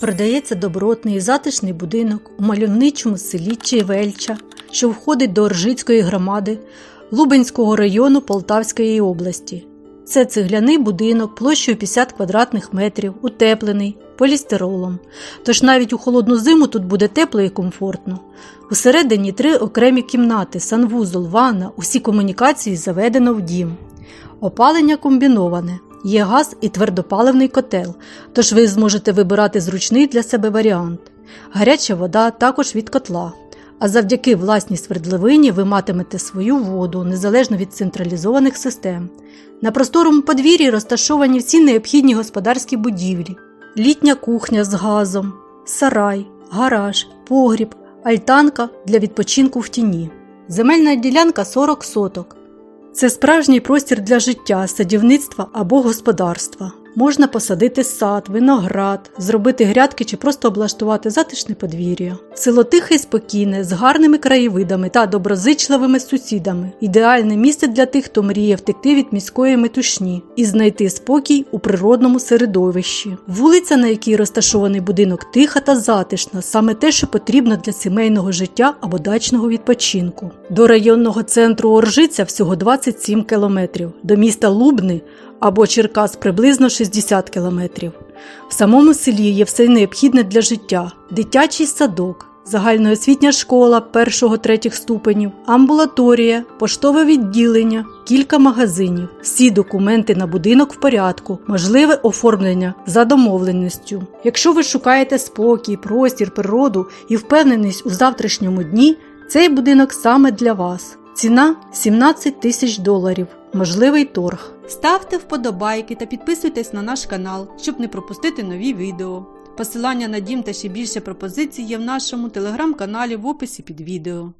Продається добротний і затишний будинок у мальовничому селі Чевельча, що входить до Оржицької громади Лубенського району Полтавської області. Це цегляний будинок площею 50 квадратних метрів, утеплений полістиролом. Тож навіть у холодну зиму тут буде тепло і комфортно. Усередині три окремі кімнати, санвузол, ванна, усі комунікації заведено в дім. Опалення комбіноване. Є газ і твердопаливний котел, тож ви зможете вибирати зручний для себе варіант. Гаряча вода також від котла. А завдяки власній свердловині ви матимете свою воду незалежно від централізованих систем. На просторому подвір'ї розташовані всі необхідні господарські будівлі: літня кухня з газом, сарай, гараж, погріб, альтанка для відпочинку в тіні. Земельна ділянка 40 соток. Це справжній простір для життя, садівництва або господарства. Можна посадити сад, виноград, зробити грядки чи просто облаштувати затишне подвір'я. Село тихе і спокійне, з гарними краєвидами та доброзичливими сусідами. Ідеальне місце для тих, хто мріє втекти від міської метушні і знайти спокій у природному середовищі. Вулиця, на якій розташований будинок, тиха та затишна, саме те, що потрібно для сімейного життя або дачного відпочинку. До районного центру Оржиця всього 27 кілометрів, до міста Лубни або Черкас приблизно 60 кілометрів. В самому селі є все необхідне для життя: дитячий садок, загальноосвітня школа першого-третіх ступенів, амбулаторія, поштове відділення, кілька магазинів. Всі документи на будинок в порядку, можливе оформлення за домовленістю. Якщо ви шукаєте спокій, простір, природу і впевненість у завтрашньому дні, цей будинок саме для вас. Ціна 17 тисяч доларів. Можливий торг. Ставте вподобайки та підписуйтесь на наш канал, щоб не пропустити нові відео. Посилання на дім та ще більше пропозицій є в нашому телеграм-каналі в описі під відео.